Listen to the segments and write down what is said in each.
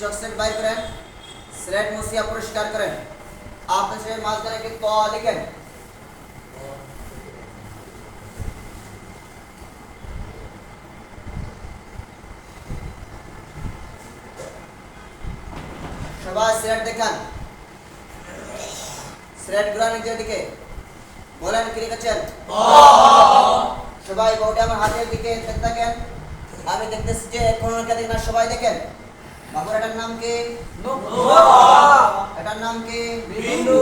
চক সেট বাই করেন স্লেট মুছিয়া পরিষ্কার করেন। আপনি সে মাঝখানে একটি ক লিখেন। সবাই স্লেট দেখান। স্লেটগুলা নিচের দিকে। বলেন কি লিখেছেন? সবাই বোর্ডে আমার হাতের দিকে থাকেন। আমি দেখতেছি যে কোন না সবাই দেখেন। বাবুর এটার নাম কি? এটার নাম কি? বিন্দু।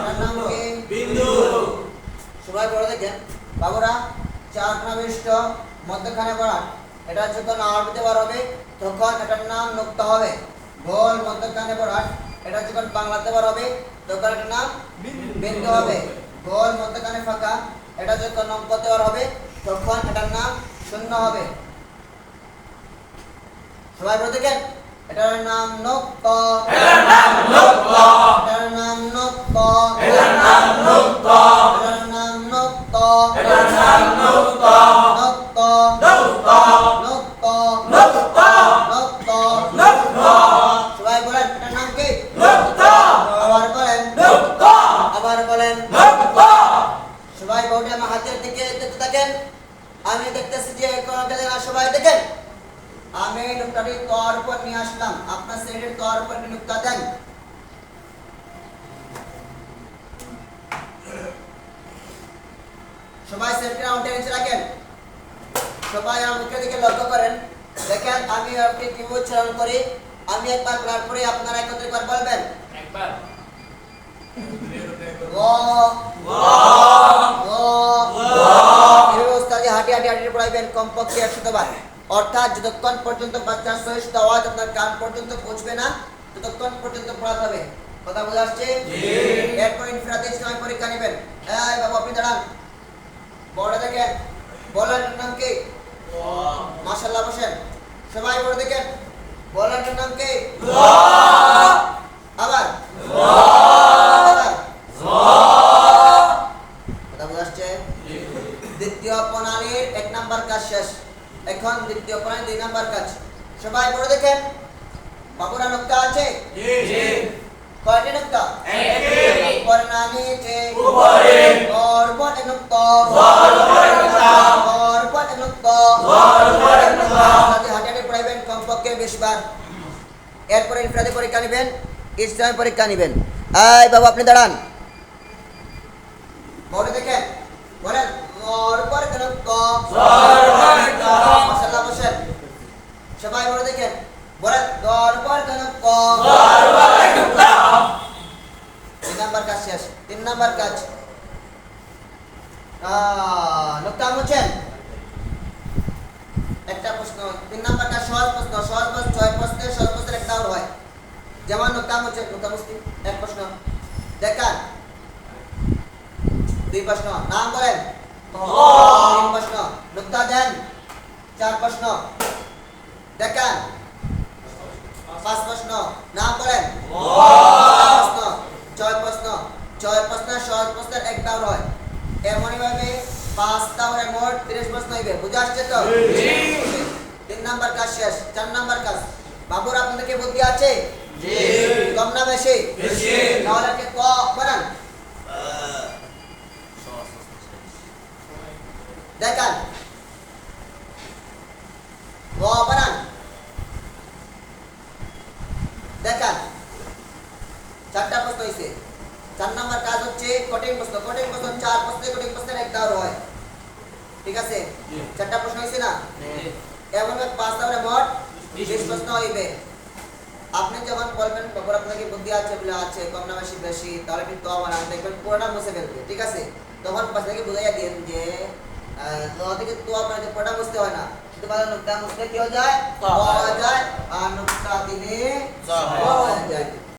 এটার নাম কি? বিন্দু। সবাই বড় দেখেন বাবুরা চার নাবিষ্ট মধ্যখানে বরাট এটা যখন আরবিতে বার হবে তখন এটার নাম নুক্তা হবে। গোল মধ্যখানে বরাট এটা যখন বাংলাতে বার হবে তখন এটার নাম বিন্দু হবে। গোল মধ্যখানে ফাঁকা। এটা যখন অঙ্কতে বার হবে তখন এটার নাম শূন্য হবে। সবাই বলে দেখেন। এটার নাম নক্ত। এটার নাম লক্ষ এটার নাম নক্ত। এটার নাম লক্ষ এটার নাম নক্ত। এটার নাম লক্ষ নক্ত। লক্ষ নক্ত। লক্ষ নক্ত। লক্ষ সবাই বলেন এটার নাম কি? লক্ষ আবার বলেন। লক্ষ আবার বলেন। লক্ষ সবাই বোর্ডে আমার হাতের দিকে দেখতে থাকেন। আমি দেখতেছি যে কোন জায়গা সবাই দেখেন। আমি নুক্তাটি তর উপর নিয়ে আসলাম আপনার শ্রেণির তর উপর নুক্তা দেন সবাই সেলফি রাউন্ডের নিচে রাখেন সবাই আমার মুখের দিকে লক্ষ্য করেন দেখেন আমি আপনি কি উচ্চারণ করি আমি একবার বলার পরে আপনারা একত্রে একবার বলবেন একবার হাঁটি হাঁটি হাঁটি পড়াইবেন কমপক্ষে একশো বার অর্থাৎ যতক্ষণ পর্যন্ত বাচ্চার সহিষ্ণু আওয়াজ আপনার কান পর্যন্ত পৌঁছবে না ততক্ষণ পর্যন্ত পড়াতে হবে। কথা বোঝা আসছে এরপর ইনফিরাতে ইসলামী পরীক্ষা নেবেন। এই বাবু আপনি দাঁড়ান। বড় দেখেন বলার নাম কি? মাশাল্লাহ বসেন। সবাই বড় দেখেন বলার নাম কি? আবার। দ্বিতীয় প্রণালীর এক নাম্বার কাজ শেষ। এখন দ্বিতীয় প্রণালী দুই নাম্বার কাজ। সবাই পড়ে দেখেন। বাবুরা নোক্তা আছে? কয়টি নোক্তা? উপরে পড়াইবেন কমপক্ষে বার। এরপরে পরীক্ষা নেবেন ইসলামী পরীক্ষা নেবেন। বাবু আপনি দাঁড়ান। বলে দেখেন। বলেন নোক্তা। সবাই বলে দেখেন গর্বট নোক্তা গর্বট নোক্তা তিন নাম্বার কাজ শেষ তিন নাম্বার কাজ। আহ, নোক্তা একটা প্রশ্ন তিন নাম্বার কাজ সহজ প্রশ্ন সহজ প্রশ্ন ছয় প্রশ্নে সহজ প্রশ্নের একটা হয়। যেমন নোক্তা মুছেন নোক্তা মুছতি এক প্রশ্ন। দেখান। দুই প্রশ্ন। নাম বলেন। তিন প্রশ্ন। নোক্তা দেন। চার প্রশ্ন দেখান পাঁচ প্রশ্ন নাম বলেন প্রশ্ন ছয় প্রশ্ন ছয় প্রশ্ন সহজ প্রশ্নের এক দাওর হয় এমনই ভাবে পাঁচ দাওরে মোট তিরিশ প্রশ্ন হইবে বুঝে আসছে তো? তিন নাম্বার কাজ শেষ চার নাম্বার কাজ। বাবুর আপনাদের কি বুদ্ধি আছে? কম না বেশি? তাহলে কি বানান দেখান। বানান দেখান। চারটা প্রশ্ন হয়েছে চার নাম্বার কাজ হচ্ছে কঠিন প্রশ্ন কঠিন প্রশ্ন চার প্রশ্নে কঠিন প্রশ্নের এক দাওর হয় ঠিক আছে। চারটা প্রশ্ন হয়েছে না? এমন পাঁচ দাওরে মোট বিশ প্রশ্ন হইবে। আপনি যখন বলবেন তখন আপনাকে বুদ্ধি আছে বলে আছে কম না বেশি বেশি তাহলে কিন্তু আমার আমি দেখবেন পুরোটা মুছে ফেলবে ঠিক আছে? তখন বাচ্চাকে বুঝাইয়া দিন যে তো থেকে তো আপনার পুরোটা বুঝতে হয় না। শুধু ভালো নুকতা মুছলে কি হয়ে যায়? পাওয়া যায়। আর যায়। পাওয়া যায়।